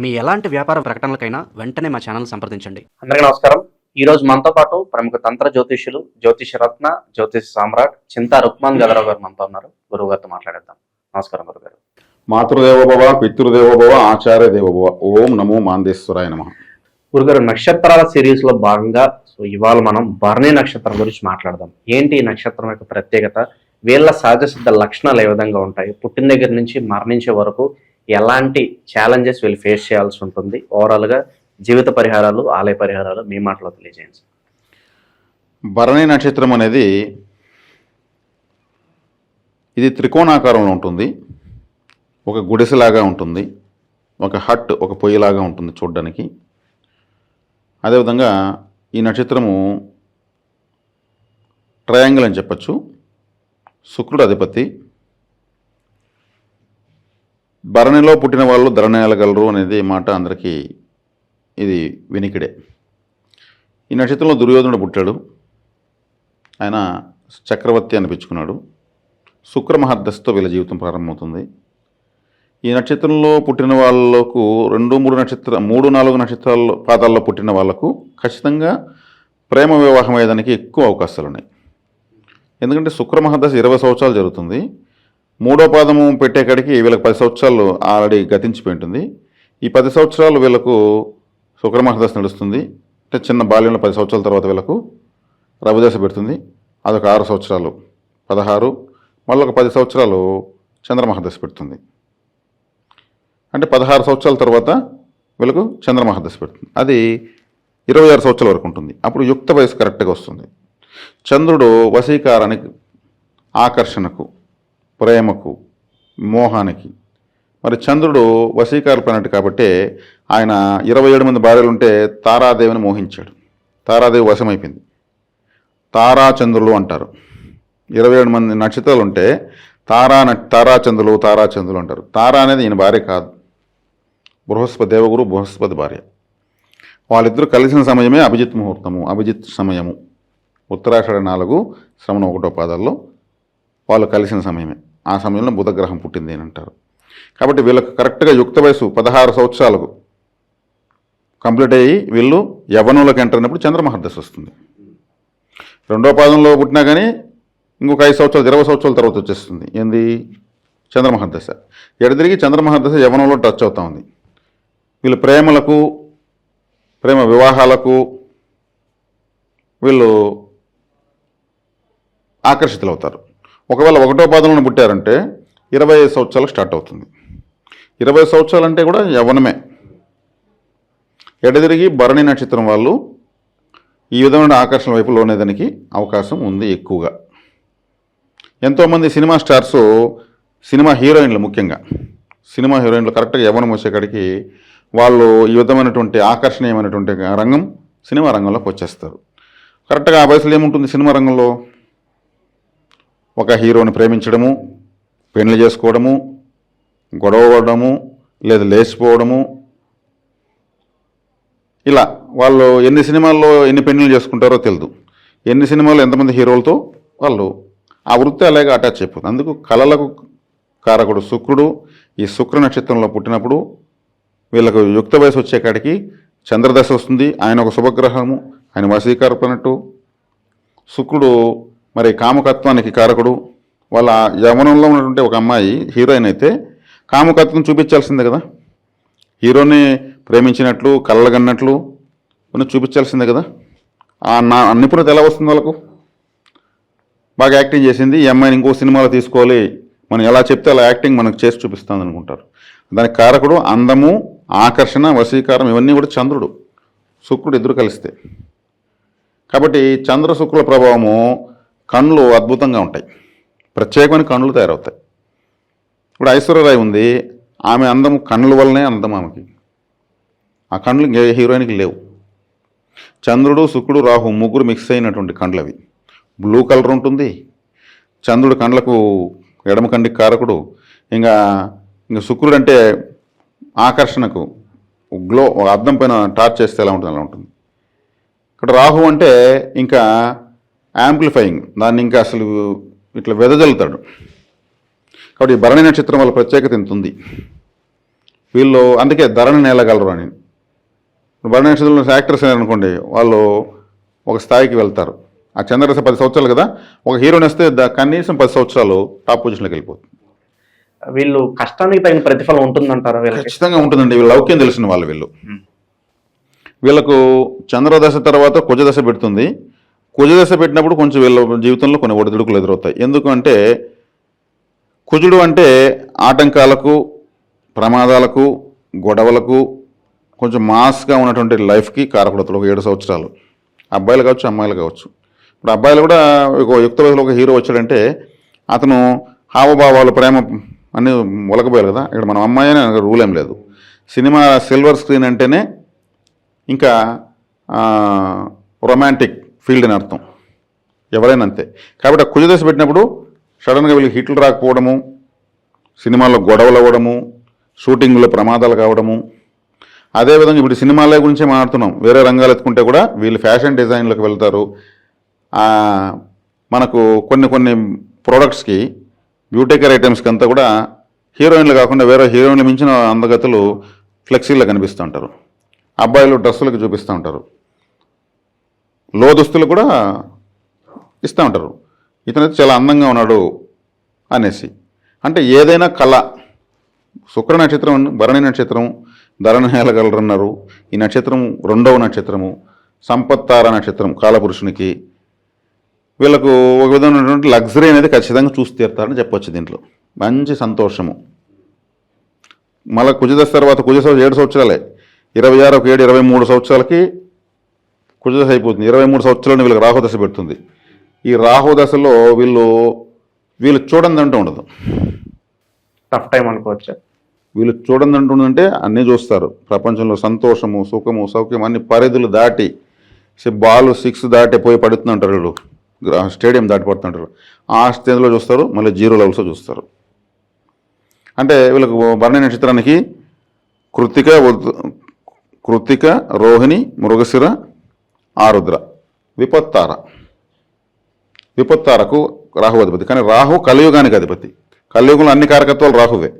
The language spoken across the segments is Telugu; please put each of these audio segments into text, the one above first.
మీ ఎలాంటి వ్యాపార ప్రకటనలకైనా వెంటనే మా ఛానల్ సంప్రదించండి. అందరికీ నమస్కారం. ఈ రోజు మనతో పాటు ప్రముఖ తంత్ర జ్యోతిష్యులు జ్యోతిష రత్న జ్యోతిష సామ్రాట్ చింతా రుక్మాన్ గదరావు గారు మనతో ఉన్నారు. గురువు గారితో మాట్లాడేద్దాం. నమస్కారం గురువు గారు మాతృదేవోభవ పితృదేవోభవ ఆచార్య దేవోభవ ఓం నమో మాందేశ్వరాయ నమ. గురుగారు నక్షత్రాల సిరీస్లో భాగంగా సో ఇవాళ మనం భరణి నక్షత్రం గురించి మాట్లాడదాం. ఏంటి ఈ నక్షత్రం యొక్క ప్రత్యేకత? వీళ్ళ సహజ సిద్ధ లక్షణాలు ఏ విధంగా ఉంటాయి? పుట్టిన దగ్గర నుంచి మరణించే వరకు ఎలాంటి ఛాలెంజెస్ వీళ్ళు ఫేస్ చేయాల్సి ఉంటుంది. ఓవరాల్గా జీవిత పరిహారాలు ఆలయ పరిహారాలు మీ మాటలో తెలియజేయండి భరణి నక్షత్రం అనేది ఇది త్రికోణాకారంలో ఉంటుంది. ఒక గుడిసెలాగా ఉంటుంది. ఒక హట్ ఒక పొయ్యిలాగా ఉంటుంది చూడ్డానికి. అదేవిధంగా ఈ నక్షత్రము ట్రయాంగిల్ అని చెప్పచ్చు. శుక్రుడు అధిపతి భరణిలో పుట్టిన వాళ్ళు ధరణేయగలరు అనేది మాట అందరికీ ఇది వినికిడే. ఈ నక్షత్రంలో దుర్యోధనుడు పుట్టాడు. ఆయన చక్రవర్తి అనిపించుకున్నాడు. శుక్రమహర్దశతో వీళ్ళ జీవితం ప్రారంభమవుతుంది. ఈ నక్షత్రంలో పుట్టిన వాళ్ళకు రెండు మూడు నక్షత్ర మూడు నాలుగు నక్షత్రాల్లో పాదాల్లో పుట్టిన వాళ్ళకు ఖచ్చితంగా ప్రేమ వివాహం అయ్యేదానికి ఎక్కువ అవకాశాలు ఉన్నాయి ఎందుకంటే శుక్రమహర్దశ ఇరవై సంవత్సరాలు జరుగుతుంది. మూడో పాదము పెట్టేకాడికి వీళ్ళకి పది సంవత్సరాలు ఆల్రెడీ గతించిపోయి ఉంటుంది ఈ పది సంవత్సరాలు వీళ్ళకు శుక్రమహదశ నడుస్తుంది. అంటే చిన్న బాల్యంలో పది సంవత్సరాల తర్వాత వీళ్ళకు రవిదశ పెడుతుంది. అదొక ఆరు సంవత్సరాలు. పదహారు మళ్ళీ ఒక పది సంవత్సరాలు చంద్రమహదశ పెడుతుంది. అంటే పదహారు సంవత్సరాల తర్వాత వీళ్ళకు చంద్రమహదశ పెడుతుంది. అది ఇరవై ఆరు సంవత్సరాల వరకు ఉంటుంది. అప్పుడు యుక్త వయసు కరెక్ట్గా వస్తుంది. చంద్రుడు వశీకారానికి ఆకర్షణకు ప్రేమకు మోహానికి. మరి చంద్రుడు వశీకార కాబట్టి ఆయన ఇరవై ఏడు మంది భార్యలు ఉంటే తారాదేవిని మోహించాడు. తారాదేవి వశమైపోయింది. తారాచంద్రులు అంటారు. ఇరవై ఏడు మంది నక్షత్రాలు ఉంటే తారా తారాచంద్రులు తారాచంద్రులు అంటారు. తారా అనేది ఈయన భార్య కాదు. బృహస్పతి దేవగురు బృహస్పతి భార్య. వాళ్ళిద్దరూ కలిసిన సమయమే అభిజిత్ ముహూర్తము అభిజిత్ సమయము. ఉత్తరాషాఢ నాలుగు శ్రవణ ఒకటో పాదాల్లో వాళ్ళు కలిసిన సమయమే. ఆ సమయంలో బుధగ్రహం పుట్టింది అని అంటారు. కాబట్టి వీళ్ళకు కరెక్ట్గా యుక్త వయసు పదహారు సంవత్సరాలకు కంప్లీట్ అయ్యి వీళ్ళు యవనంలోకి ఎంటర్ అయినప్పుడు చంద్రమహర్దశ వస్తుంది. రెండో పాదంలో పుట్టినా కానీ ఇంకొక ఐదు సంవత్సరాలు ఇరవై సంవత్సరాల తర్వాత వచ్చేస్తుంది. ఏంది? చంద్రమహర్దశ. ఎడతిరిగి చంద్రమహర్దశ యవనంలో టచ్ అవుతా ఉంది. వీళ్ళు ప్రేమలకు ప్రేమ వివాహాలకు వీళ్ళు ఆకర్షితులవుతారు. ఒకవేళ ఒకటో పాదంలో పుట్టారంటే ఇరవై ఐదు సంవత్సరాలకు స్టార్ట్ అవుతుంది. ఇరవై సంవత్సరాలు అంటే కూడా యవ్వనమే. ఎడదిరిగి భరణి నక్షత్రం వాళ్ళు ఈ విధమైన ఆకర్షణ వైపు లోనేదానికి అవకాశం ఉంది ఎక్కువగా. ఎంతోమంది సినిమా స్టార్స్ సినిమా హీరోయిన్లు ముఖ్యంగా. సినిమా హీరోయిన్లు కరెక్ట్గా యవ్వనం వచ్చేకాడికి వాళ్ళు ఈ విధమైనటువంటి ఆకర్షణీయమైనటువంటి రంగం సినిమా రంగంలోకి వచ్చేస్తారు. కరెక్ట్గా ఆ వయసులో ఏముంటుంది సినిమా రంగంలో? ఒక హీరోని ప్రేమించడము పెళ్ళి చేసుకోవడము గొడవ లేదా లేచిపోవడము. ఇలా వాళ్ళు ఎన్ని సినిమాల్లో ఎన్ని పెళ్ళిళ్ళు చేసుకుంటారో తెలియదు ఎన్ని సినిమాల్లో ఎంతమంది హీరోలతో వాళ్ళు ఆ వృత్తి అలాగే అటాచ్ అయిపోతుంది. అందుకు కళలకు కారకుడు శుక్రుడు ఈ శుక్ర నక్షత్రంలో పుట్టినప్పుడు వీళ్ళకు యుక్త వయసు వచ్చేకాడికి చంద్రదశ వస్తుంది. ఆయన ఒక శుభగ్రహము ఆయన వశీకరపనట్టు. శుక్రుడు మరి కామకత్వానికి కారకుడు వాళ్ళ యవనంలో ఉన్నటువంటి ఒక అమ్మాయి హీరోయిన్ అయితే కామకత్వం చూపించాల్సిందే కదా? హీరోని ప్రేమించినట్లు కళ్ళగన్నట్లు కొన్ని చూపించాల్సిందే కదా? ఆ నా నిపుణత ఎలా వస్తుంది వాళ్ళకు? బాగా యాక్టింగ్ చేసింది ఈ అమ్మాయిని ఇంకో సినిమాలో తీసుకోవాలి మనం ఎలా చెప్తే అలా యాక్టింగ్ మనకు చేసి చూపిస్తుంది అనుకుంటారు. దానికి కారకుడు అందము ఆకర్షణ వశీకారం ఇవన్నీ కూడా చంద్రుడు. శుక్రుడు ఇద్దరు కలిస్తే. కాబట్టి చంద్ర శుక్రుల ప్రభావము కళ్ళు అద్భుతంగా ఉంటాయి. ప్రత్యేకమైన కళ్ళు తయారవుతాయి. ఇప్పుడు ఐశ్వర్యరాయ్ ఉంది. ఆమె అందం కళ్ళ వల్లనే అందం ఆమెకి. ఆ కళ్ళు ఇంకే హీరోయిన్కి లేవు. చంద్రుడు శుక్రుడు రాహు ముగ్గురు మిక్స్ అయినటువంటి కండ్లు అవి. బ్లూ కలర్ ఉంటుంది. చంద్రుడు కండ్లకు ఎడమ కండికి కారకుడు. ఇంకా ఇంకా శుక్రుడు అంటే ఆకర్షణకు గ్లో అద్దం పైన టార్చ్ చేస్తే ఎలా ఉంటుంది అలా ఉంటుంది. ఇక్కడ రాహు అంటే ఇంకా యాంప్లిఫైయింగ్. దాన్ని ఇంకా అసలు ఇట్లా వెదజల్లుతాడు. కాబట్టి ఈ భరణి నక్షత్రం వల్ల ప్రత్యేకత ఇంత ఉంది. వీళ్ళు అందుకే ధరని నేలగలరు అని. భరణి నక్షత్రంలో యాక్టర్స్ అనుకోండి వాళ్ళు ఒక స్థాయికి వెళ్తారు. ఆ చంద్రదశ పది సంవత్సరాలు కదా ఒక హీరోని వస్తే కనీసం పది సంవత్సరాలు టాప్ పొజిషన్లోకి వెళ్ళిపోతుంది. వీళ్ళు కష్టానికి తగిన ప్రతిఫలం ఉంటుందంటారా ఖచ్చితంగా ఉంటుందండి. వీళ్ళు లౌక్యం తెలిసిన వాళ్ళు వీళ్ళు. వీళ్ళకు చంద్రదశ తర్వాత కుజదశ పెడుతుంది. కుజదశ పెట్టినప్పుడు కొంచెం వీళ్ళ జీవితంలో కొన్ని ఒడిదుడుకులు ఎదురవుతాయి. ఎందుకంటే కుజుడు అంటే ఆటంకాలకు ప్రమాదాలకు గొడవలకు కొంచెం మాస్గా ఉన్నటువంటి లైఫ్కి కారకుడతలు ఒక ఏడు సంవత్సరాలు. అబ్బాయిలు కావచ్చు అమ్మాయిలు కావచ్చు. ఇప్పుడు అబ్బాయిలు కూడా ఒక యుక్త వయసులో ఒక హీరో వచ్చాడంటే అతను హావభావాలు ప్రేమ అన్నీ మొలకపోయారు కదా. ఇక్కడ మనం అమ్మాయి అని రూల్ ఏం లేదు. సినిమా సిల్వర్ స్క్రీన్ అంటేనే ఇంకా రొమాంటిక్ ఫీల్డ్ అని అర్థం. ఎవరైనా అంతే. కాబట్టి ఆ కుజదశ పెట్టినప్పుడు సడన్గా వీళ్ళకి హిట్లు రాకపోవడము సినిమాల్లో గొడవలు అవ్వడము షూటింగ్లో ప్రమాదాలు కావడము. అదేవిధంగా ఇప్పుడు సినిమాల గురించే మాట్లాడుతున్నాం. వేరే రంగాలు ఎత్తుకుంటే కూడా వీళ్ళు ఫ్యాషన్ డిజైన్లోకి వెళ్తారు. మనకు కొన్ని కొన్ని ప్రోడక్ట్స్కి బ్యూటేకర్ ఐటమ్స్కి అంతా కూడా హీరోయిన్లు కాకుండా వేరే హీరోయిన్లు మించిన అందగతులు ఫ్లెక్సీలో కనిపిస్తూ ఉంటారు. అబ్బాయిలు డ్రెస్సులకు చూపిస్తూ ఉంటారు. లో దుస్తులు కూడా ఇస్తూ ఉంటారు. ఇతనైతే చాలా అందంగా ఉన్నాడు అనేసి. అంటే ఏదైనా కళ శుక్ర నక్షత్రం భరణి నక్షత్రం ధరణ ఈ నక్షత్రం రెండవ నక్షత్రము సంపత్తార నక్షత్రం కాలపురుషునికి. వీళ్ళకు ఒక విధమైనటువంటి లగ్జరీ అనేది ఖచ్చితంగా చూసి తీరుతారని చెప్పొచ్చు దీంట్లో. మంచి సంతోషము. మళ్ళీ కుజదశ తర్వాత కుజ ఏడు సంవత్సరాలే. ఇరవై ఆరు ఒక ఏడు ఇరవై మూడు సంవత్సరాలకి కుజదశ అయిపోతుంది. ఇరవై మూడు సంవత్సరాలను వీళ్ళకి రాహుదశ పెడుతుంది. ఈ రాహుదశలో వీళ్ళు వీళ్ళు చూడందంటూ ఉండదు. టఫ్ టైం అనుకోవచ్చు? వీళ్ళు చూడందంటుందంటే అన్నీ చూస్తారు. ప్రపంచంలో సంతోషము సుఖము సౌఖ్యం అన్ని పరిధులు దాటి బాల్ సిక్స్ దాటి పోయి పడుతుంటారు వీళ్ళు. స్టేడియం దాటి పడుతుంటారు. ఆ స్థితిలో చూస్తారు మళ్ళీ జీరో లెవెల్స్లో చూస్తారు. అంటే వీళ్ళకు భరణి నక్షత్రానికి కృతిక కృతిక రోహిణి మృగశిర ఆరుద్ర. విపత్తార. విపత్తారకు రాహు అధిపతి. కానీ రాహు కలియుగానికి అధిపతి. కలియుగంలో అన్ని కారకత్వాలు రాహువే.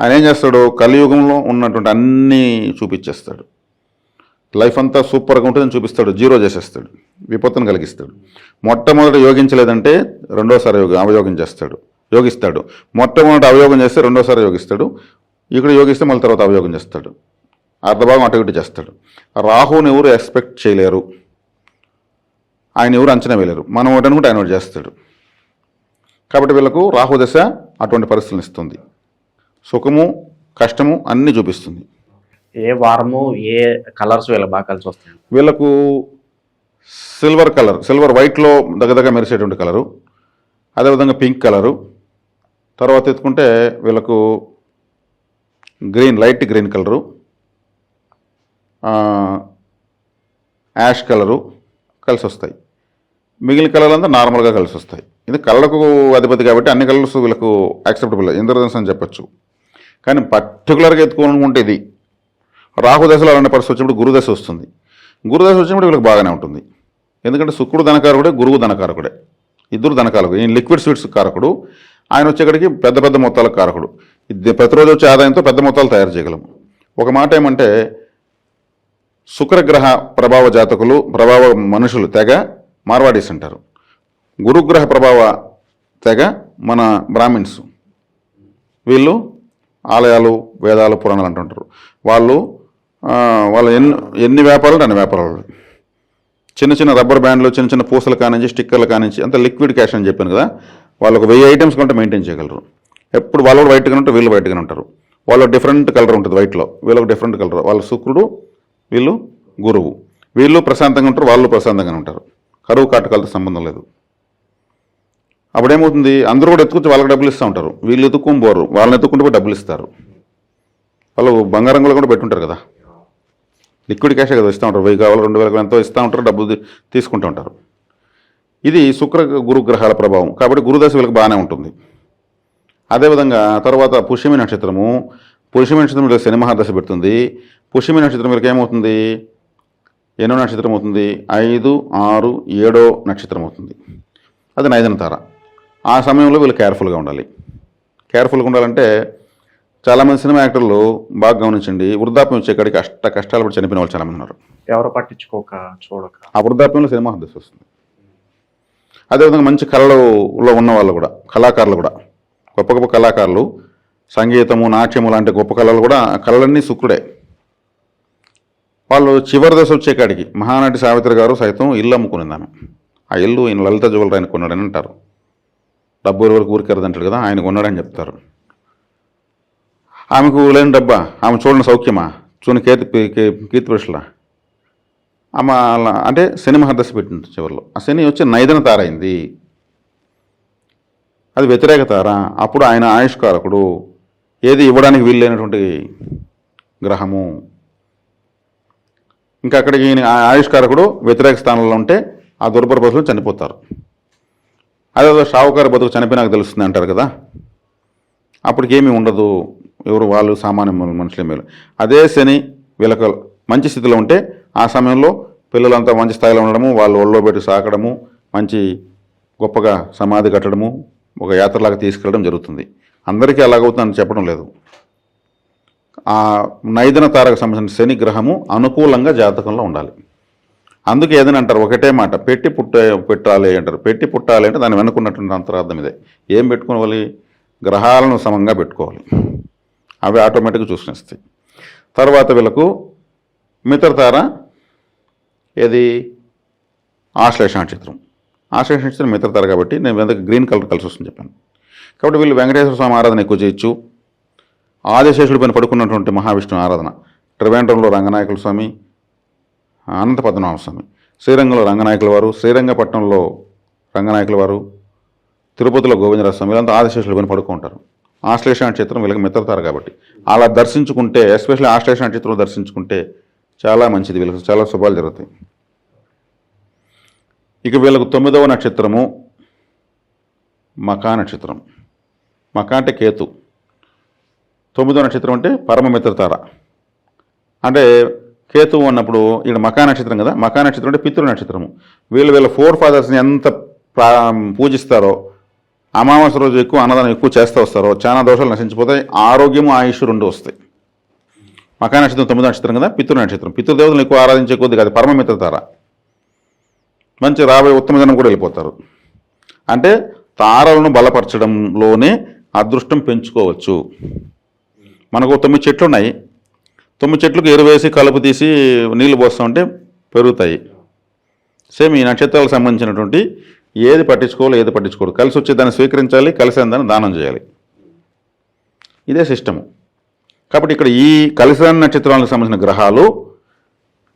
ఆయన ఏం చేస్తాడు? కలియుగంలో ఉన్నటువంటి అన్నీ చూపించేస్తాడు. లైఫ్ అంతా సూపర్గా ఉంటుందని చూపిస్తాడు. జీరో చేసేస్తాడు. విపత్తును కలిగిస్తాడు. మొట్టమొదట యోగించలేదంటే రెండోసారి యోగ అవయోగం చేస్తాడు. యోగిస్తాడు. మొట్టమొదట అవయోగం చేస్తే రెండోసారి యోగిస్తాడు. ఇక్కడ యోగిస్తే మళ్ళీ తర్వాత అవయోగం చేస్తాడు. అర్ధభాగం అటు ఇటు చేస్తాడు. రాహుని ఎవరు ఎక్స్పెక్ట్ చేయలేరు. ఆయన ఎవరు అంచనా వేయలేరు. మనం ఒకటి అనుకుంటే ఆయన ఒకటి చేస్తాడు. కాబట్టి వీళ్ళకు రాహు దశ అటువంటి పరిస్థితులను ఇస్తుంది. సుఖము కష్టము అన్నీ చూపిస్తుంది. ఏ వారము ఏ కలర్స్ వీళ్ళకి బాగా కలిసి వస్తాయి? వీళ్ళకు సిల్వర్ కలర్ సిల్వర్ వైట్లో దగ్గర మెరిసేటువంటి కలరు అదేవిధంగా పింక్ కలరు. తర్వాత ఎత్తుకుంటే వీళ్ళకు green light green colour. Ash colour కలిసి వస్తాయి మిగిలిన కలర్లు అంతా నార్మల్గా కలిసి వస్తాయి ఇది కళ్ళకు అధిపతి కాబట్టి అన్ని కలర్స్ వీళ్ళకు యాక్సెప్టబుల్ ఇంద్రధనుసు అని చెప్పచ్చు. కానీ పర్టికులర్గా ఎత్తుకోవాలనుకుంటే ఇది. రాహు దశలో అలాంటి పరిస్థితి వచ్చినప్పుడు గురుదశ వస్తుంది. గురుదశ వచ్చినప్పుడు వీళ్ళకి బాగానే ఉంటుంది. ఎందుకంటే శుక్రుడు ధనకారకుడే గురువు ధనకారకుడే. ఇద్దరు ధనకారకుడు. ఈయన లిక్విడ్ స్వీట్స్ కారకుడు. ఆయన వచ్చేక్కడికి పెద్ద పెద్ద మొత్తాల కారకుడు. ఇది ప్రతిరోజు వచ్చే ఆదాయంతో పెద్ద మొత్తాలు తయారు చేయగలము. ఒక మాట ఏమంటే శుక్రగ్రహ ప్రభావ జాతకులు ప్రభావ మనుషులు తెగ మార్వాడీస్ అంటారు. గురుగ్రహ ప్రభావ తెగ మన బ్రాహ్మిన్స్. వీళ్ళు ఆలయాలు వేదాలు పురాణాలు అంటుంటారు. వాళ్ళు వాళ్ళు వాళ్ళ ఎన్ని ఎన్ని వ్యాపారాలు అన్ని వ్యాపారాలు చిన్న చిన్న రబ్బర్ బ్యాండ్లు చిన్న చిన్న పూసలు కానించి స్టిక్కర్లు కానించి అంత లిక్విడ్ క్యాష్ అని చెప్పాను కదా వాళ్ళు ఒక వెయ్యి ఐటమ్స్ కంటే మెయింటైన్ చేయగలరు. ఎప్పుడు వాళ్ళు కూడా వైట్గా ఉంటారు వీళ్ళు వైట్గా ఉంటారు. వాళ్ళు డిఫరెంట్ కలర్ ఉంటుంది వైట్లో వీళ్ళకి డిఫరెంట్ కలర్. వాళ్ళ శుక్రుడు వీళ్ళు గురువు. వీళ్ళు ప్రశాంతంగా ఉంటారు వాళ్ళు ప్రశాంతంగానే ఉంటారు. కరువు కాటకాలతో సంబంధం లేదు. అప్పుడేమవుతుంది? అందరూ కూడా ఎత్తుకుంటే వాళ్ళకి డబ్బులు ఇస్తూ ఉంటారు. వీళ్ళు ఎత్తుక్కుని పోరు వాళ్ళని ఎత్తుకుంటే డబ్బులు ఇస్తారు. వాళ్ళు బంగారం కూడా కూడా పెట్టుంటారు కదా. లిక్విడ్ క్యాషే కదా ఇస్తూ ఉంటారు. వెయ్యి కావాలి రెండు వేలకు ఎంతో ఇస్తూ ఉంటారు డబ్బులు తీసుకుంటూ ఉంటారు. ఇది శుక్ర గురు గ్రహాల ప్రభావం. కాబట్టి గురుదశ వీళ్ళకి బాగానే ఉంటుంది. అదేవిధంగా తర్వాత పుష్యమి నక్షత్రము. పురుషమి నక్షత్రం శని మహాదశ పెడుతుంది. పుష్యమి నక్షత్రం వీళ్ళకి ఏమవుతుంది? ఎన్నో నక్షత్రం అవుతుంది. ఐదు ఆరు ఏడో నక్షత్రం అవుతుంది. అది నైదన తార. ఆ సమయంలో వీళ్ళు కేర్ఫుల్గా ఉండాలి. కేర్ఫుల్గా ఉండాలంటే చాలామంది సినిమా యాక్టర్లు బాగా గమనించండి వృద్ధాప్యం వచ్చేకాడికి అష్ట కష్టాలు పడి చనిపోయిన వాళ్ళు చాలామంది ఉన్నారు. ఎవరు పట్టించుకోక చూడక. ఆ వృద్ధాప్యంలో సినిమా హద్దస్సు వస్తుంది. అదేవిధంగా మంచి కళలో ఉన్న వాళ్ళు కూడా కళాకారులు కూడా గొప్ప గొప్ప కళాకారులు సంగీతము నాట్యము లాంటి గొప్ప కళలు కూడా కళలన్నీ శుక్రుడే. వాళ్ళు చివరి దశ వచ్చేకాడికి మహానటి సావిత్రి గారు సైతం ఇల్లు అమ్ముకునింది ఆమె. ఆ ఇల్లు ఈయన లలిత జ్యువెలరీ ఆయన కొన్నాడని అంటారు. డబ్బు వరకు ఊరికెరదు అంటాడు కదా ఆయన కొన్నాడని చెప్తారు. ఆమెకు లేని డబ్బా ఆమె చూడండి సౌఖ్యమా? చూని కీర్తి కీర్తి పురుషుల ఆమె అంటే శని మహర్దశ పెట్టింది చివరిలో. ఆ శని వచ్చి నైదన తారైంది. అది వ్యతిరేక తార. అప్పుడు ఆయన ఆయుష్కారకుడు. ఏది ఇవ్వడానికి వీలు లేనటువంటి గ్రహము. ఇంకా అక్కడికి ఆ ఆయుష్కారకుడు వ్యతిరేక స్థానంలో ఉంటే ఆ దుర్భర బతులు చనిపోతారు. అదే షావుకారు బతుకు చనిపోయినాక తెలుస్తుంది అంటారు కదా. అప్పటికేమీ ఉండదు. ఎవరు వాళ్ళు సామాన్య మనుషులే మేలు అదే శని వీళ్ళకు మంచి స్థితిలో ఉంటే ఆ సమయంలో పిల్లలంతా మంచి స్థాయిలో ఉండడము వాళ్ళు ఒళ్ళో పెట్టి సాకడము మంచి గొప్పగా సమాధి కట్టడము ఒక యాత్రలాగా తీసుకెళ్ళడం జరుగుతుంది. అందరికీ అలాగవుతుందని చెప్పడం లేదు. ఆ నైదన తారకు సంబంధించిన శని గ్రహము అనుకూలంగా జాతకంలో ఉండాలి. అందుకే ఏదని అంటారు? ఒకటే మాట పెట్టి పుట్ట పెట్టాలి అంటారు. పెట్టి పుట్టాలి అంటే దాన్ని వెనుకున్నటువంటి అంతరార్థం ఇదే. ఏం పెట్టుకోవాలి? గ్రహాలను సమంగా పెట్టుకోవాలి. అవి ఆటోమేటిక్గా చూసినేస్తాయి తర్వాత వీళ్ళకు మిత్రతార ఏది? ఆశ్లేష నక్షత్రం. ఆశ్లేష నక్షత్రం మిత్రతార కాబట్టి నేను వెనక గ్రీన్ కలర్ కలిసి వస్తుంది చెప్పాను. కాబట్టి వీళ్ళు వెంకటేశ్వర స్వామి ఆరాధన ఎక్కువ చేయొచ్చు. ఆదిశేషుడి పైన పడుకున్నటువంటి మహావిష్ణు ఆరాధన. త్రివేంద్రంలో రంగనాయకుల స్వామి అనంత పద్మనాభ స్వామి. శ్రీరంగంలో రంగనాయకుల వారు శ్రీరంగపట్నంలో రంగనాయకుల వారు తిరుపతిలో గోవిందరాజ స్వామి వీళ్ళంతా ఆదిశేషుల పైన పడుకుంటారు ఆశ్లేష నక్షత్రం వీళ్ళకి మిత్రతారు కాబట్టి. అలా దర్శించుకుంటే ఎస్పెషల్లీ ఆశ్లేష నక్షత్రం దర్శించుకుంటే చాలా మంచిది వీళ్ళకి చాలా శుభాలు జరుగుతాయి. ఇక వీళ్ళకు తొమ్మిదవ నక్షత్రము మకా నక్షత్రం. మకా అంటే కేతు. తొమ్మిదో నక్షత్రం అంటే పరమమిత్రతార అంటే కేతువు అన్నప్పుడు ఇక్కడ మకా నక్షత్రం కదా మకా నక్షత్రం అంటే పితృ నక్షత్రము. వీళ్ళు వీళ్ళ ఫోర్ ఫాదర్స్ని ఎంత ప్రా పూజిస్తారో అమావాస్య రోజు ఎక్కువ అన్నదానం ఎక్కువ చేస్తూ వస్తారో చాలా దోషాలు నశించిపోతాయి ఆరోగ్యము ఆయుష్ రెండు వస్తాయి. మకా నక్షత్రం తొమ్మిదో నక్షత్రం కదా పితృ నక్షత్రం. పితృదేవతలను ఎక్కువ ఆరాధించే కొద్ది కాదు పరమమిత్రతార మంచి రాబోయే ఉత్తమ జనం కూడా వెళ్ళిపోతారు. అంటే తారలను బలపరచడంలోనే అదృష్టం పెంచుకోవచ్చు. మనకు తొమ్మిది చెట్లు ఉన్నాయి తొమ్మిది చెట్లకు ఎరువేసి కలుపు తీసి నీళ్ళు పోస్తుంటే పెరుగుతాయి. సేమ్ ఈ నక్షత్రాలకు సంబంధించినటువంటి ఏది పట్టించుకోవాలి ఏది పట్టించుకోవాలి కలిసి వచ్చే దాన్ని స్వీకరించాలి కలిసి దాన్ని దానం చేయాలి. ఇదే సిస్టము. కాబట్టి ఇక్కడ ఈ కలిసి నక్షత్రాలకు సంబంధించిన గ్రహాలు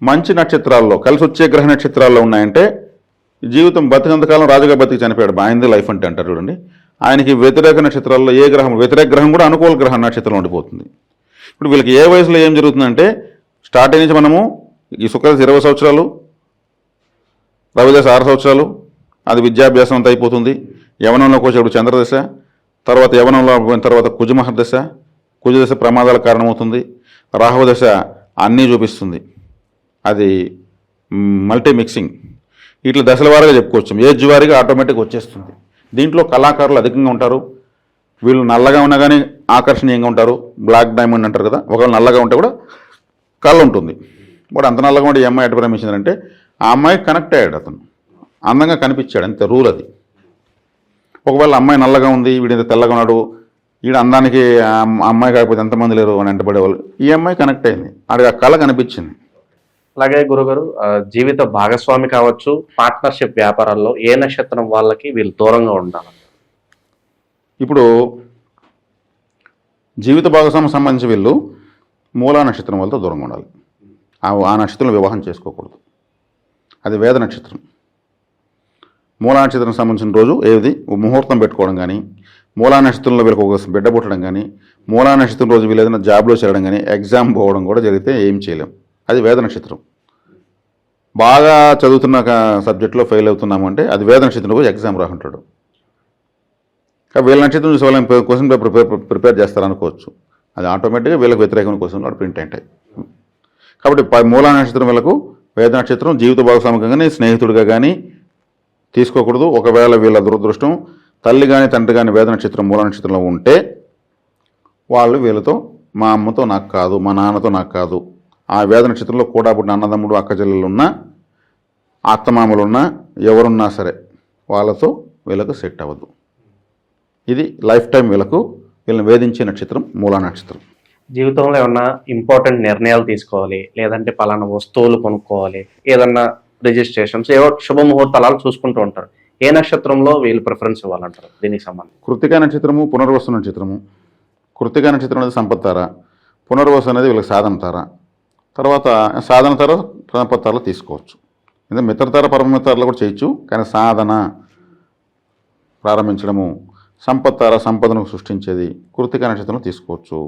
మంచి నక్షత్రాల్లో కలిసి వచ్చే గ్రహ నక్షత్రాల్లో ఉన్నాయంటే జీవితం బతికంతకాలం రాజుగా బతికి చనిపోయాడు. బాయింది లైఫ్ అంటే అంటారు చూడండి. ఆయనకి వ్యతిరేక నక్షత్రాల్లో ఏ గ్రహం వ్యతిరేక గ్రహం కూడా అనుకూల గ్రహం నక్షత్రం ఉండిపోతుంది. ఇప్పుడు వీళ్ళకి ఏ వయసులో ఏం జరుగుతుందంటే స్టార్టింగ్ నుంచి మనము ఈ శుక్రదశ ఇరవై సంవత్సరాలు రవిదశ ఆరు సంవత్సరాలు అది విద్యాభ్యాసం అంతా అయిపోతుంది. యవనంలోకి వచ్చేప్పుడు చంద్రదశ తర్వాత యవనంలో పోయిన తర్వాత కుజమహర్దశ కుజదశ ప్రమాదాలకు కారణమవుతుంది. రాహువ దశ అన్నీ చూపిస్తుంది. అది మల్టీ మిక్సింగ్ ఇట్లా దశల వారీగా చెప్పుకోవచ్చు. ఏజ్ వారిగా ఆటోమేటిక్గా వచ్చేస్తుంది. దీంట్లో కళాకారులు అధికంగా ఉంటారు. వీళ్ళు నల్లగా ఉన్నా కానీ ఆకర్షణీయంగా ఉంటారు. బ్లాక్ డైమండ్ అంటారు కదా ఒకవేళ నల్లగా ఉంటే కూడా కళ్ళు ఉంటుంది. వాడు అంత నల్లగా ఉంటే ఈ అమ్మాయి ఎటు ప్రేమించిందంటే ఆ అమ్మాయి కనెక్ట్ అయ్యాడు అతను. అందంగా కనిపించాడు అంతే రూల్ అది. ఒకవేళ అమ్మాయి నల్లగా ఉంది వీడింత తెల్లగా ఉన్నాడు వీడు అందానికి అమ్మాయి కాకపోతే ఎంతమంది లేరు అని వెంటబడేవాళ్ళు ఈ అమ్మాయి కనెక్ట్ అయింది. ఆడికి ఆ కళ కనిపించింది. అలాగే గురుగారు జీవిత భాగస్వామి కావచ్చు పార్ట్నర్షిప్ వ్యాపారాల్లో ఏ నక్షత్రం వాళ్ళకి వీళ్ళు దూరంగా ఉండాలి? ఇప్పుడు జీవిత భాగస్వామి సంబంధించి వీళ్ళు మూలా నక్షత్రం వాళ్ళతో దూరంగా ఉండాలి. ఆ నక్షత్రం వివాహం చేసుకోకూడదు. అది వేద నక్షత్రం. మూలా నక్షత్రం సంబంధించిన రోజు ఏది? ముహూర్తం పెట్టుకోవడం కానీ మూలా నక్షత్రంలో వీళ్ళకి ఒక బిడ్డ పుట్టడం కానీ మూలా నక్షత్రం రోజు వీళ్ళు ఏదైనా జాబ్లో చేరడం కానీ ఎగ్జామ్ పోవడం కూడా జరిగితే ఏం చేయలేం. అది వేద నక్షత్రం. బాగా చదువుతున్న సబ్జెక్ట్లో ఫెయిల్ అవుతున్నామంటే అది వేద నక్షత్రం రోజు ఎగ్జామ్ రాకుంటాడు. వీళ్ళ నక్షత్రం చూసి వాళ్ళని క్వశ్చన్ పేపర్ ప్రిపేర్ ప్రిపేర్ చేస్తారనుకోవచ్చు. అది ఆటోమేటిక్గా వీళ్ళకి వ్యతిరేకమైన క్వశ్చన్ కూడా ప్రింట్ ఉంటాయి కాబట్టి ప- మూలా నక్షత్రం వీళ్ళకు వేద నక్షత్రం జీవిత భాగస్వామికంగా స్నేహితుడిగా కానీ తీసుకోకూడదు. ఒకవేళ వీళ్ళ దురదృష్టం తల్లి కానీ తండ్రి కానీ వేద నక్షత్రం మూల నక్షత్రంలో ఉంటే వాళ్ళు వీళ్ళతో మా అమ్మతో నాకు కాదు మా నాన్నతో నాకు కాదు. ఆ వేద నక్షత్రంలో కూడా పుట్టిన అన్నదమ్ముడు అక్క చెల్లెలు ఉన్నా అత్తమామలు ఉన్నా ఎవరున్నా సరే వాళ్ళతో వీళ్ళకు సెట్ అవ్వదు. ఇది లైఫ్ టైం వీళ్ళకు వీళ్ళని వేధించే నక్షత్రం మూలా నక్షత్రం. జీవితంలో ఏమన్నా ఇంపార్టెంట్ నిర్ణయాలు తీసుకోవాలి లేదంటే పలానా వస్తువులు కొనుక్కోవాలి ఏదన్నా రిజిస్ట్రేషన్స్ ఏవో శుభముహూర్తాలు చూసుకుంటూ ఉంటారు. ఏ నక్షత్రంలో వీళ్ళు ప్రిఫరెన్స్ ఇవ్వాలంటారు దీనికి సంబంధించి? కృతికా నక్షత్రము పునర్వసు నక్షత్రము. కృతికా నక్షత్రం అనేది సంపత్తార పునర్వసు అనేది వీళ్ళకి సాధన తార. తర్వాత సాధన తార సంపత్తారలో తీసుకోవచ్చు. ఎందుకంటే మిత్రతార పరమమిత్రాలు కూడా చేయొచ్చు కానీ సాధన ప్రారంభించడము సంపత్తర సంపదను సృష్టించేది కృతిక నక్షత్రంలో తీసుకోవచ్చు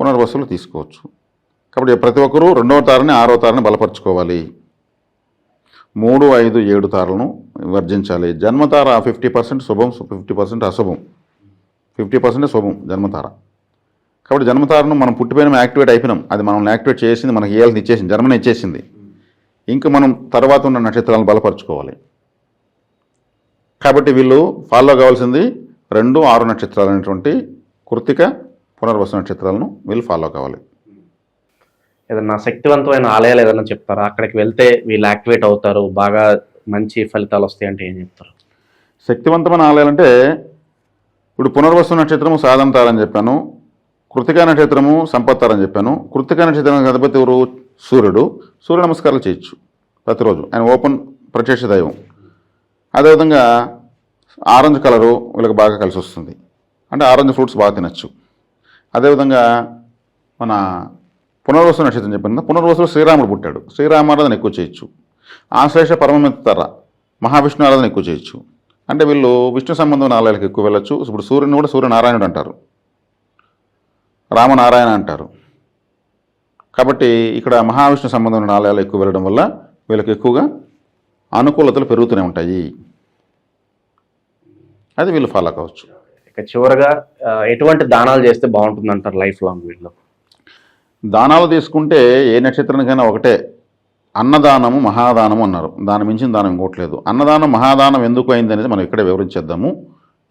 పునర్వసులు తీసుకోవచ్చు. కాబట్టి ప్రతి ఒక్కరూ రెండవ తారని ఆరో తారని బలపరుచుకోవాలి. మూడు ఐదు ఏడు తారలను వర్జించాలి. జన్మతార ఫిఫ్టీ పర్సెంట్ శుభం ఫిఫ్టీ పర్సెంట్ అశుభం. ఫిఫ్టీ పర్సెంట్ శుభం జన్మతార. కాబట్టి జన్మతారను మనం పుట్టిపోయిన యాక్టివేట్ అయిపోయినాం. అది మనల్ని యాక్టివేట్ చేసింది మనకి ఏళ్ళని ఇచ్చేసింది జన్మని ఇచ్చేసింది. ఇంకా మనం తర్వాత ఉన్న నక్షత్రాలను బలపరుచుకోవాలి. కాబట్టి వీళ్ళు ఫాలో కావాల్సింది రెండు ఆరు నక్షత్రాలు అనేటువంటి కృతిక పునర్వసు నక్షత్రాలను వీళ్ళు ఫాలో కావాలి. ఏదన్నా శక్తివంతమైన ఆలయాలు ఏదైనా చెప్తారా? అక్కడికి వెళ్తే వీళ్ళు యాక్టివేట్ అవుతారు బాగా మంచి ఫలితాలు వస్తాయి అంటే ఏం చెప్తారు? శక్తివంతమైన ఆలయాలంటే ఇప్పుడు పునర్వసు నక్షత్రము సాధంతారని చెప్పాను కృతికా నక్షత్రము సంపత్తారని చెప్పాను. కృతికా నక్షత్రం అధిపతి ఎవరు? సూర్యుడు సూర్య నమస్కారాలు చేయొచ్చు ప్రతిరోజు. ఆయన ఓపెన్ ప్రత్యక్ష దైవం. అదేవిధంగా ఆరెంజ్ కలరు వీళ్ళకి బాగా కలిసి వస్తుంది. అంటే ఆరెంజ్ ఫ్రూట్స్ బాగా తినచ్చు. అదేవిధంగా మన పునర్వసు నక్షత్రం చెప్పిన పునర్వసులో శ్రీరాముడు పుట్టాడు. శ్రీరామారాధన ఎక్కువ చేయొచ్చు. ఆశ్లేష పరమమిత్ర మహావిష్ణు ఆరాధన ఎక్కువ చేయొచ్చు. అంటే వీళ్ళు విష్ణు సంబంధం ఆలయాలకు ఎక్కువ వెళ్ళొచ్చు. ఇప్పుడు సూర్యుని కూడా సూర్యనారాయణుడు అంటారు. రామనారాయణ అంటారు. కాబట్టి ఇక్కడ మహావిష్ణు సంబంధమైన ఆలయాలు ఎక్కువ వెళ్ళడం వల్ల వీళ్ళకి ఎక్కువగా అనుకూలతలు పెరుగుతూనే ఉంటాయి. అది వీళ్ళు ఫాలో కావచ్చు. ఇక చివరగా ఎటువంటి దానాలు చేస్తే బాగుంటుంది అంటారు లైఫ్ లాంగ్ వీళ్ళు? దానాలు తీసుకుంటే ఏ నక్షత్రానికైనా ఒకటే. అన్నదానము మహాదానము అన్నారు. దాని మించిన దానం ఇంకోట్లేదు అన్నదానం మహాదానం ఎందుకు అయింది అనేది మనం ఇక్కడే వివరించేద్దాము.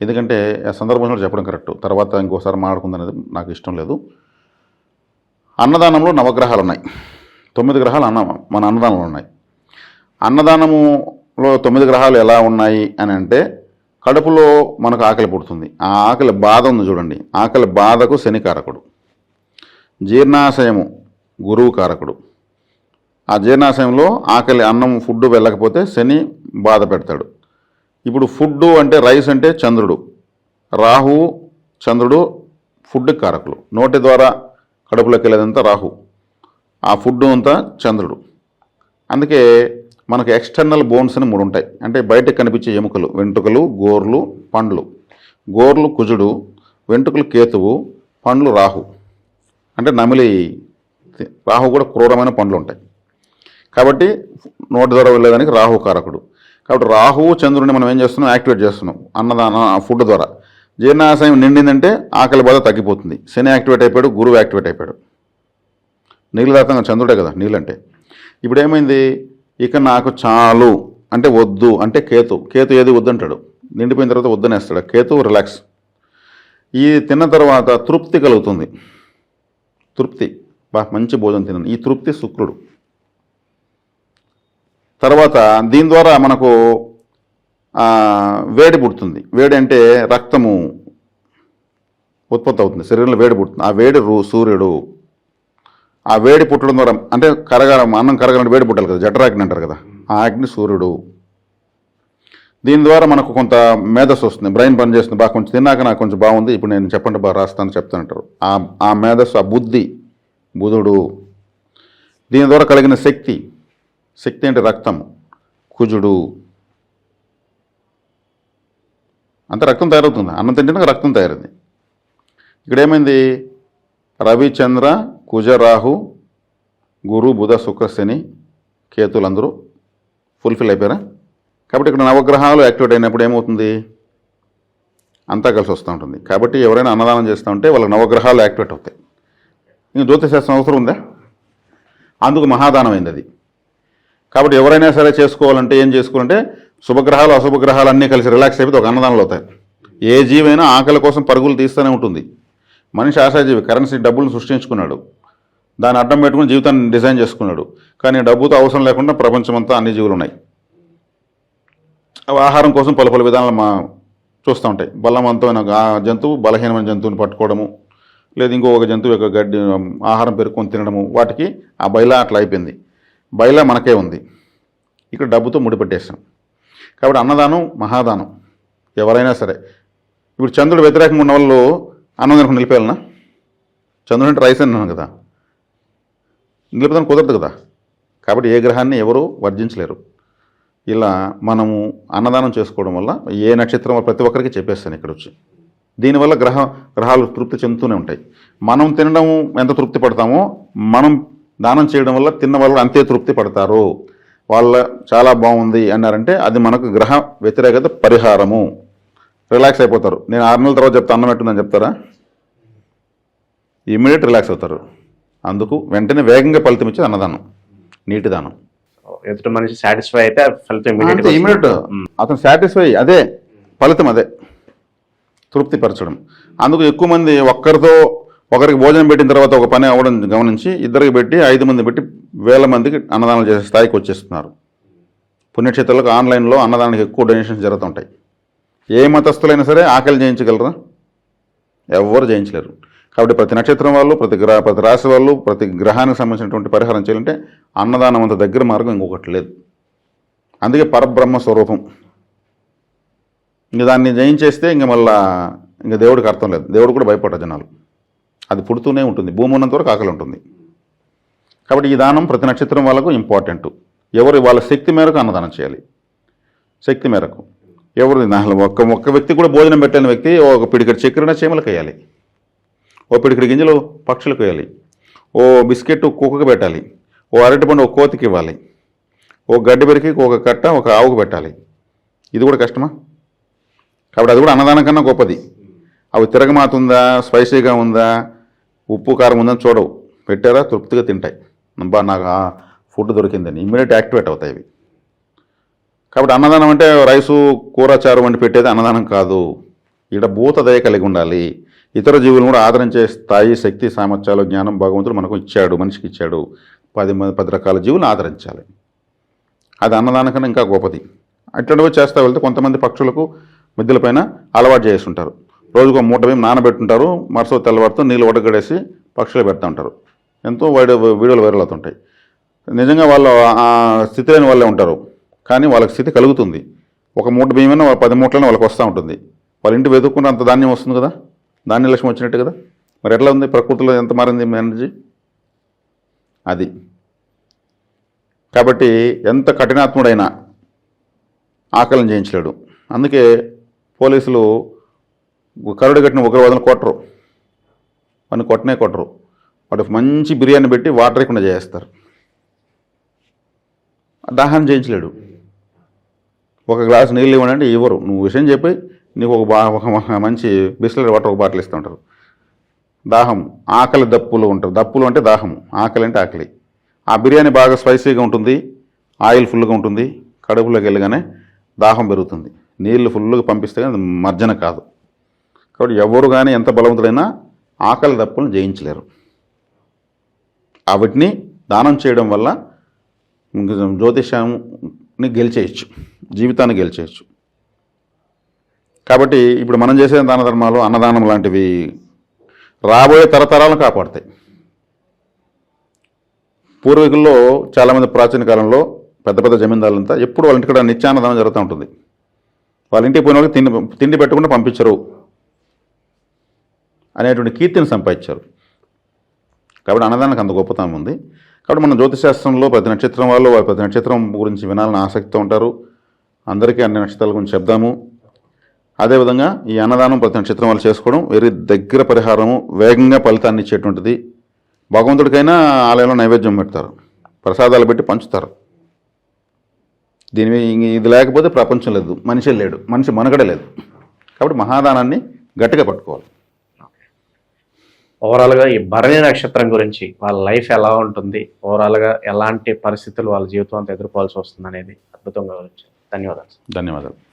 ఎందుకంటే ఆ సందర్భంలో చెప్పడం కరెక్ట్. తర్వాత ఇంకోసారి మాట్లాడుకుంది అనేది నాకు ఇష్టం లేదు. అన్నదానంలో నవగ్రహాలు ఉన్నాయి తొమ్మిది గ్రహాలు అన్న మన అన్నదానంలో ఉన్నాయి. అన్నదానములో తొమ్మిది గ్రహాలు ఎలా ఉన్నాయి అని అంటే కడుపులో మనకు ఆకలి పుడుతుంది. ఆ ఆకలి బాధ ఉంది చూడండి. ఆకలి బాధకు శనికారకుడు జీర్ణాశయము గురువు కారకుడు. ఆ జీర్ణాశయంలో ఆకలి అన్నం ఫుడ్ వెళ్ళకపోతే శని బాధ పెడతాడు. ఇప్పుడు ఫుడ్ అంటే రైస్ అంటే చంద్రుడు. రాహువు చంద్రుడు ఫుడ్ కారకులు. నోటి ద్వారా కడుపులోకి వెళ్ళేదంతా రాహు. ఆ ఫుడ్ అంతా చంద్రుడు. అందుకే మనకు ఎక్స్టర్నల్ బోన్స్ అని మూడు ఉంటాయి అంటే బయటకు కనిపించే ఎముకలు వెంట్రుకలు గోర్లు పండ్లు. గోర్లు కుజుడు వెంట్రుకలు కేతువు పండ్లు రాహు. అంటే నమిలి రాహు కూడా క్రూరమైన పండ్లు ఉంటాయి. కాబట్టి నోటి ద్వారా వెళ్ళేదానికి రాహు కారకుడు కాబట్టి రాహువు చంద్రుడిని మనం ఏం చేస్తున్నాం? యాక్టివేట్ చేస్తున్నాం అన్నదాన ఫుడ్ ద్వారా. జీర్ణాశయం నిండిందంటే ఆకలి బాధ తగ్గిపోతుంది. శని యాక్టివేట్ అయిపోయాడు గురువు యాక్టివేట్ అయిపోయాడు. నీళ్ళదాతంగా చంద్రుడే కదా నీళ్ళంటే. ఇప్పుడు ఏమైంది ఇక నాకు చాలు. అంటే వద్దు అంటే కేతు. కేతు ఏది వద్దంటాడు? నిండిపోయిన తర్వాత వద్దనేస్తాడు. కేతు రిలాక్స్ ఈ తిన్న తర్వాత తృప్తి కలుగుతుంది. తృప్తి. బా మంచి భోజనం తిన్నాను ఈ తృప్తి శుక్రుడు. తర్వాత దీని ద్వారా మనకు వేడి పుడుతుంది. వేడి అంటే రక్తము ఉత్పత్తి అవుతుంది. శరీరంలో వేడి పుడుతుంది. ఆ వేడి సూర్యుడు ఆ వేడి పుట్టడం ద్వారా అంటే కరగడం అన్నం కరగాలంటే వేడి పుట్టాలి కదా జఠరాగ్ని అంటారు కదా. ఆ అగ్ని సూర్యుడు. దీని ద్వారా మనకు కొంత మేధస్సు వస్తుంది. బ్రెయిన్ పని చేస్తుంది. బాగా కొంచెం తిన్నాక నాకు కొంచెం బాగుంది. ఇప్పుడు నేను చెప్పండి బాగా రాస్తాను చెప్తానంటారు. ఆ ఆ మేధస్సు ఆ బుద్ధి బుధుడు. దీని ద్వారా కలిగిన శక్తి శక్తి అంటే రక్తం కుజుడు. అంత రక్తం తయారవుతుంది. అన్నం తింటే రక్తం తయారైంది. ఇక్కడ ఏమైంది రవిచంద్ర కుజరాహు గురు బుధ శుక్ర శని కేతులందరూ ఫుల్ఫిల్ అయిపోయారా? కాబట్టి ఇక్కడ నవగ్రహాలు యాక్టివేట్ అయినప్పుడు ఏమవుతుంది? అంతా కలిసి వస్తూ ఉంటుంది. కాబట్టి ఎవరైనా అన్నదానం చేస్తూ ఉంటే వాళ్ళకి నవగ్రహాలు యాక్టివేట్ అవుతాయి. ఇంకా జ్యోతిశాస్త్రం అవసరం ఉందా? అందుకు మహాదానం అయింది అది. కాబట్టి ఎవరైనా సరే చేసుకోవాలంటే ఏం చేసుకోవాలంటే శుభగ్రహాలు అశుభగ్రహాలు అన్నీ కలిసి రిలాక్స్ అయిపోతే ఒక అన్నదానంలో అవుతాయి. ఏ జీవైనా ఆకలి కోసం పరుగులు తీస్తూనే ఉంటుంది. మనిషి ఆశాజీవి కరెన్సీ డబ్బులను సృష్టించుకున్నాడు. దాన్ని అడ్డం పెట్టుకుని జీవితాన్ని డిజైన్ చేసుకున్నాడు. కానీ డబ్బుతో అవసరం లేకుండా ప్రపంచమంతా అన్ని జీవులు ఉన్నాయి అవి ఆహారం కోసం పలు పలు విధానాలు మా చూస్తూ ఉంటాయి. బలవంతమైన ఆ జంతువు బలహీనమైన జంతువుని పట్టుకోవడము లేదు ఇంకొక జంతువు యొక్క గడ్డి ఆహారం పెరుక్కొని తినడము వాటికి ఆ బయలా అట్లా అయిపోయింది. బయలా మనకే ఉంది. ఇక్కడ డబ్బుతో ముడిపెట్టేసాం కాబట్టి అన్నదానం మహాదానం ఎవరైనా సరే. ఇప్పుడు చంద్రుడు వ్యతిరేకంగా ఉన్న వాళ్ళు అన్నం తినకుండా నిలిపేయాలనా? చంద్రుడు అంటే రైస్ అన్నాను కదా. నిలిపేదానికి కుదరదు కదా. కాబట్టి ఏ గ్రహాన్ని ఎవరూ వర్జించలేరు. ఇలా మనము అన్నదానం చేసుకోవడం వల్ల ఏ నక్షత్రం ప్రతి ఒక్కరికి చెప్పేస్తాను ఇక్కడ వచ్చి దీనివల్ల గ్రహ గ్రహాలు తృప్తి చెందుతూనే ఉంటాయి. మనం తినడం ఎంత తృప్తి పడతామో మనం దానం చేయడం వల్ల తిన్న వాళ్ళు అంతే తృప్తి పడతారు. వాళ్ళ చాలా బాగుంది అన్నారంటే అది మనకు గ్రహ వ్యతిరేకత పరిహారము. రిలాక్స్ అయిపోతారు. నేను ఆరు నెలల తర్వాత చెప్తా అన్నం పెట్టుందని చెప్తారా? ఇమ్మీడియట్ రిలాక్స్ అవుతారు. అందుకు వెంటనే వేగంగా ఫలితం ఇచ్చేది అన్నదానం నీటి దానం. ఎదుటి మనిషి సాటిస్ఫై అయితే ఫలితం ఇమీడియట్ అతను సాటిస్ఫై అదే ఫలితం అదే. తృప్తిపరచడం. అందుకు ఎక్కువ మంది ఒక్కరితో ఒకరికి భోజనం పెట్టిన తర్వాత ఒక పని అవ్వడం గమనించి ఇద్దరికి పెట్టి ఐదు మంది పెట్టి వేల మందికి అన్నదానం చేసే స్థాయికి వచ్చేస్తున్నారు. పుణ్యక్షేత్రాలకు ఆన్లైన్లో అన్నదానానికి ఎక్కువ డొనేషన్స్ జరుగుతుంటాయి ఏ మతస్థులైనా సరే ఆకలి చేయించగలరా? ఎవ్వరు చేయించలేరు. కాబట్టి ప్రతి నక్షత్రం వాళ్ళు ప్రతి గ్రహ ప్రతి రాశి వాళ్ళు ప్రతి గ్రహానికి సంబంధించినటువంటి పరిహారం చేయాలంటే అన్నదానం అంత దగ్గర మార్గం ఇంకొకటి లేదు. అందుకే పరబ్రహ్మ స్వరూపం. ఇంక దాన్ని జయించేస్తే ఇంక మళ్ళా ఇంక దేవుడికి అర్థం లేదు. దేవుడు కూడా భయపడ్డ జనాలు. అది పుడుతూనే ఉంటుంది. భూమి ఉన్నంత వరకు ఆకలి ఉంటుంది. కాబట్టి ఈ దానం ప్రతి నక్షత్రం వాళ్ళకు ఇంపార్టెంట్. ఎవరు వాళ్ళ శక్తి మేరకు అన్నదానం చేయాలి. శక్తి మేరకు. ఎవరు ఒక్క ఒక్క వ్యక్తి కూడా భోజనం పెట్టని వ్యక్తి ఒక పిడికడి చక్కెర చీమలకు వేయాలి. ఓ పిడికడి గింజలు పక్షులకు వేయాలి. ఓ బిస్కెట్ కుక్కకు పెట్టాలి. ఓ అరటిపండు ఒక కోతికి ఇవ్వాలి. ఓ గడ్డి పెరికి ఒక కట్ట ఒక ఆవుకు పెట్టాలి. ఇది కూడా కష్టమా? కాబట్టి అది కూడా అన్నదానం కన్నా గొప్పది. అవి తిరగమాత ఉందా స్పైసీగా ఉందా? ఉప్పు కారం ఉందని చూడవు. పెట్టారా? తృప్తిగా తింటాయి. బా నాకు ఆ ఫుడ్ దొరికిందని ఇమ్మీడియట్ యాక్టివేట్ అవుతాయి ఇవి. కాబట్టి అన్నదానం అంటే రైసు కూర చారు పెట్టేది అన్నదానం కాదు. ఇక్కడ భూతదయ కలిగి ఉండాలి. ఇతర జీవులను కూడా ఆదరించే స్థాయి శక్తి సామర్థ్యాలు జ్ఞానం భగవంతుడు మనకు ఇచ్చాడు మనిషికి ఇచ్చాడు. పది మంది పది రకాల జీవులను ఆదరించాలి. అది అన్నదానం కన్నా ఇంకా గొప్పది. అట్లాంటివి చేస్తా వెళ్తే కొంతమంది పక్షులకు మిద్దెల పైన అలవాటు చేసి ఉంటారు. రోజుకు మూట మేము నానబెట్టుంటారు మరుసో తెల్లవారితో నీళ్ళు వడగడేసి పక్షులు పెడతా ఉంటారు. ఎంతో వైడ్ వీడియోలు వైరల్ అవుతుంటాయి. నిజంగా వాళ్ళు ఆ స్థితి లేని వాళ్ళే ఉంటారు. కానీ వాళ్ళకి స్థితి కలుగుతుంది. ఒక మూట బియ్యమైనా పది మూటలైనా వాళ్ళకి వస్తూ ఉంటుంది. వాళ్ళ ఇంటి వెతుక్కున్న అంత ధాన్యం వస్తుంది కదా? ధాన్య లక్ష్యం వచ్చినట్టు కదా? మరి ఎట్లా ఉంది? ప్రకృతిలో ఎంత మారింది ఎనర్జీ? అది. కాబట్టి ఎంత కఠినాత్ముడైనా ఆకలిని చేయించలేడు అందుకే పోలీసులు కరడు కట్టిన ఉగ్రవాదులు కొట్టరు. వాడిని కొట్టనే కొట్టరు. వాటికి మంచి బిర్యానీ పెట్టి వాటర్ ఇవ్వకుండా చేస్తారు దాహాన్ని చేయించలేడు. ఒక గ్లాస్ నీళ్ళు ఇవ్వనంటే ఇవ్వరు. నువ్వు విషయం చెప్పి నీకు ఒక బా ఒక మంచి బిస్లరీ వాటర్ ఒక బాటిల్ ఇస్తూ ఉంటారు. దాహం ఆకలి దప్పులు ఉంటారు. దప్పులు అంటే దాహం. ఆకలి అంటే ఆకలి. ఆ బిర్యానీ బాగా స్పైసీగా ఉంటుంది. ఆయిల్ ఫుల్గా ఉంటుంది. కడుపులోకి వెళ్ళగానే దాహం పెరుగుతుంది. నీళ్ళు ఫుల్గా పంపిస్తే కానీ అది మర్జన కాదు. కాబట్టి ఎవరు కానీ ఎంత బలవంతుడైనా ఆకలి దప్పులను జయించలేరు. వాటిని దానం చేయడం వల్ల జ్యోతిష్యాన్ని గెలిచేయచ్చు జీవితాన్ని గెలిచేయచ్చు. కాబట్టి ఇప్పుడు మనం చేసే దాన ధర్మాలు అన్నదానం లాంటివి రాబోయే తరతరాలను కాపాడతాయి. పూర్వీకుల్లో చాలామంది ప్రాచీన కాలంలో పెద్ద పెద్ద జమీందారులంతా ఎప్పుడు వాళ్ళ ఇంటికి నిత్యాన్నదానం జరుగుతూ ఉంటుంది. వాళ్ళ ఇంటికి పోయిన వాళ్ళకి తిండి తిండి పెట్టకుండా పంపించరు. అనేటువంటి కీర్తిని సంపాదించారు. కాబట్టి అన్నదానికి అంత గొప్పతనం ఉంది. కాబట్టి మన జ్యోతిశాస్త్రంలో ప్రతి నక్షత్రం వాళ్ళు వారి ప్రతి నక్షత్రం గురించి వినాలని ఆసక్తితో ఉంటారు. అందరికీ అన్ని నక్షత్రాల గురించి చెప్దాము. అదేవిధంగా ఈ అన్నదానం ప్రతి నక్షత్రం వాళ్ళు చేసుకోవడం వెరీ దగ్గర పరిహారము వేగంగా ఫలితాన్ని ఇచ్చేటువంటిది. భగవంతుడికైనా ఆలయంలో నైవేద్యం పెడతారు. ప్రసాదాలు పెట్టి పంచుతారు. దీని ఇది లేకపోతే ప్రపంచం లేదు. మనిషి లేడు. మనిషి మనగడ లేదు. కాబట్టి మహాదానాన్ని గట్టిగా పట్టుకోవాలి. ఓవరాల్గా ఈ భరణి నక్షత్రం గురించి వాళ్ళ లైఫ్ ఎలా ఉంటుంది ఓవరాల్గా ఎలాంటి పరిస్థితులు వాళ్ళ జీవితం అంతా ఎదుర్కోవాల్సి వస్తుంది అనేది అద్భుతంగా వివరించారు. ధన్యవాదాలు. ధన్యవాదాలు.